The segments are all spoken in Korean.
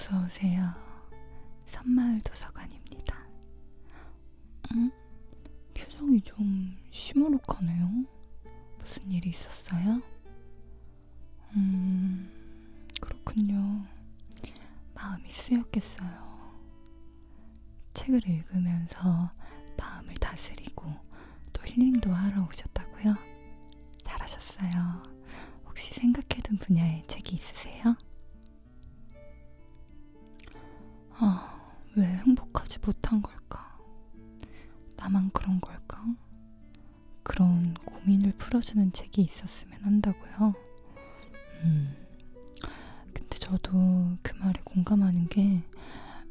어서 오세요. 선마을 도서관입니다. 음? 표정이 좀 시무룩하네요. 무슨 일이 있었어요? 음, 그렇군요. 마음이 쓰였겠어요. 책을 읽으면서 마음을 다스리고 또 힐링도 하러 오셨다 나만 그런 걸까? 그런 고민을 풀어주는 책이 있었으면 한다고요? 음, 근데 저도 그 말에 공감하는 게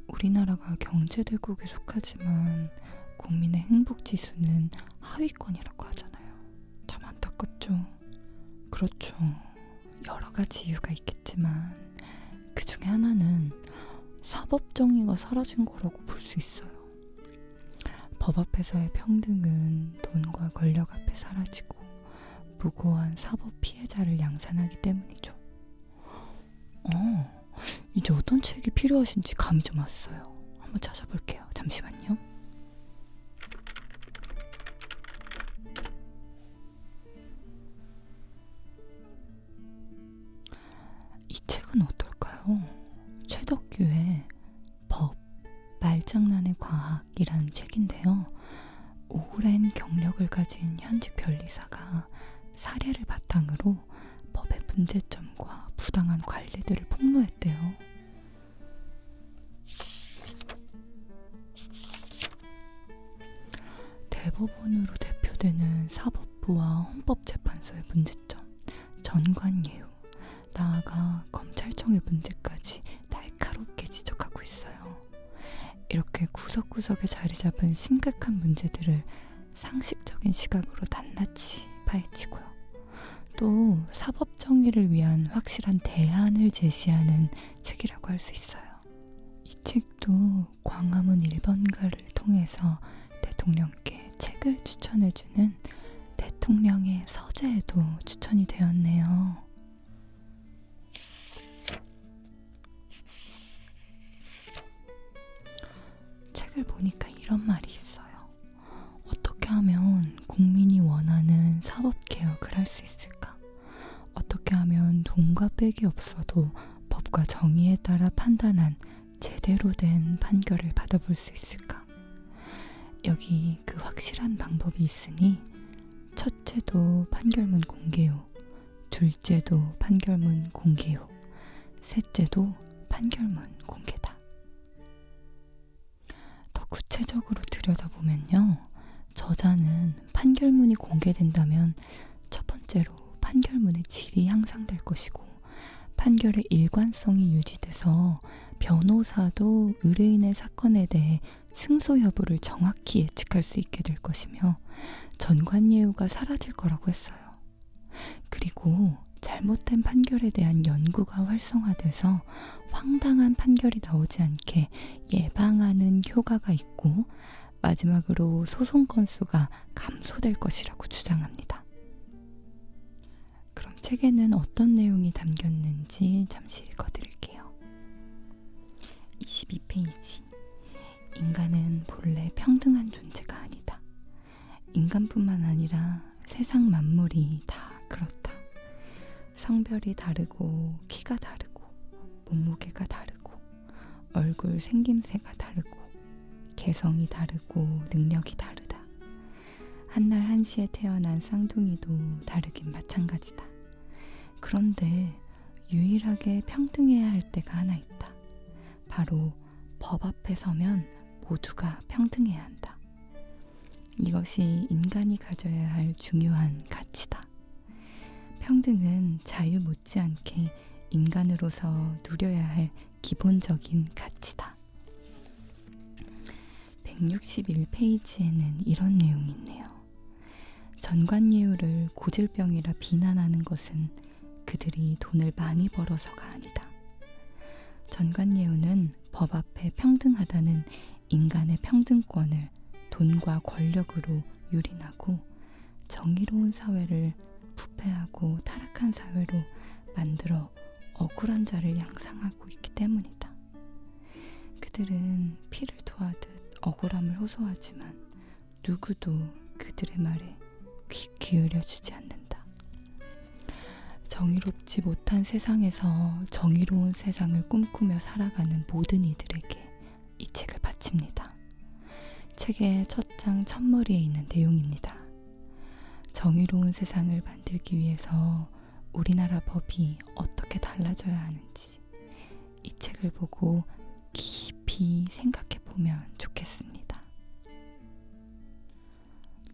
우리나라가 경제대국에 속하지만 국민의 행복 지수는 하위권이라고 하잖아요. 참 안타깝죠. 그렇죠. 여러 가지 이유가 있겠지만 그 중에 하나는 사법 정의가 사라진 거라고 볼 수 있어요. 법 앞에서의 평등은 돈과 권력 앞에 사라지고 무고한 사법 피해자를 양산하기 때문이죠. 어, 이제 어떤 책이 필요하신지 감이 좀 왔어요. 한번 찾아볼게요. 잠시만요. 책인데요. 오랜 경력을 가진 현직 변리사가 사례를 바탕으로 법의 문제점과 부당한 관리들을 폭로했대요. 대법원으로 대표되는 사법부와 헌법재판소의 문제점, 전관예우, 나아가 검찰청의 문제까지 구석구석에 자리 잡은 심각한 문제들을 상식적인 시각으로 낱낱이 파헤치고요. 또 사법 정의를 위한 확실한 대안을 제시하는 책이라고 할 수 있어요. 이 책도 광화문 1번가를 통해서 대통령께 책을 추천해주는 대통령의 서재에도 추천이 되었네요. 빽이 없어도 법과 정의에 따라 판단한 제대로 된 판결을 받아볼 수 있을까? 여기 그 확실한 방법이 있으니 첫째도 판결문 공개 후, 둘째도 판결문 공개 후, 셋째도 판결문 공개다. 더 구체적으로 들여다보면요. 저자는 판결문이 공개된다면 첫 번째로 판결문의 질이 향상될 것이고 판결의 일관성이 유지돼서 변호사도 의뢰인의 사건에 대해 승소 여부를 정확히 예측할 수 있게 될 것이며 전관예우가 사라질 거라고 했어요. 그리고 잘못된 판결에 대한 연구가 활성화돼서 황당한 판결이 나오지 않게 예방하는 효과가 있고 마지막으로 소송 건수가 감소될 것이라고 주장합니다. 책에는 어떤 내용이 담겼는지 잠시 읽어드릴게요. 22페이지. 인간은 본래 평등한 존재가 아니다. 인간뿐만 아니라 세상 만물이 다 그렇다. 성별이 다르고, 키가 다르고, 몸무게가 다르고, 얼굴 생김새가 다르고, 개성이 다르고, 능력이 다르다. 한날 한시에 태어난 쌍둥이도 다르긴 마찬가지다. 그런데 유일하게 평등해야 할 때가 하나 있다. 바로 법 앞에 서면 모두가 평등해야 한다. 이것이 인간이 가져야 할 중요한 가치다. 평등은 자유 못지않게 인간으로서 누려야 할 기본적인 가치다. 161페이지에는 이런 내용이 있네요. 전관예우를 고질병이라 비난하는 것은 그들이 돈을 많이 벌어서가 아니다. 전관예우는 법 앞에 평등하다는 인간의 평등권을 돈과 권력으로 유린하고 정의로운 사회를 부패하고 타락한 사회로 만들어 억울한 자를 양상하고 있기 때문이다. 사람들은 피를 토하듯 억울함을 호소하지만 누구도 그들의 말에 귀 기울여 주지 않는다. 정의롭지 못한 세상에서 정의로운 세상을 꿈꾸며 살아가는 모든 이들에게 이 책을 바칩니다. 책의 첫 장 첫머리에 있는 내용입니다. 정의로운 세상을 만들기 위해서 우리나라 법이 어떻게 달라져야 하는지 이 책을 보고 깊이 생각해 보면 좋겠습니다.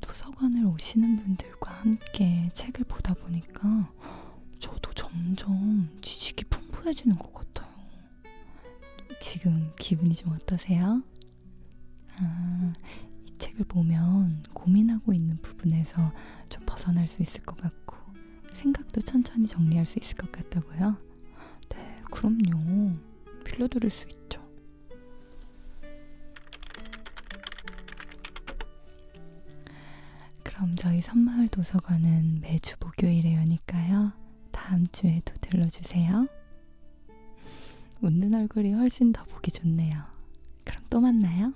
도서관을 오시는 분들과 함께 책을 보다 보니까 점점 지식이 풍부해지는 것 같아요. 지금 기분이 좀 어떠세요? 아, 이 책을 보면 고민하고 있는 부분에서 좀 벗어날 수 있을 것 같고 생각도 천천히 정리할 수 있을 것 같다고요? 네, 그럼요. 빌려드릴 수 있죠. 그럼 저희 선마을 도서관은 매주 목요일에 여니까요. 다음 주에도 들러주세요. 웃는 얼굴이 훨씬 더 보기 좋네요. 그럼 또 만나요.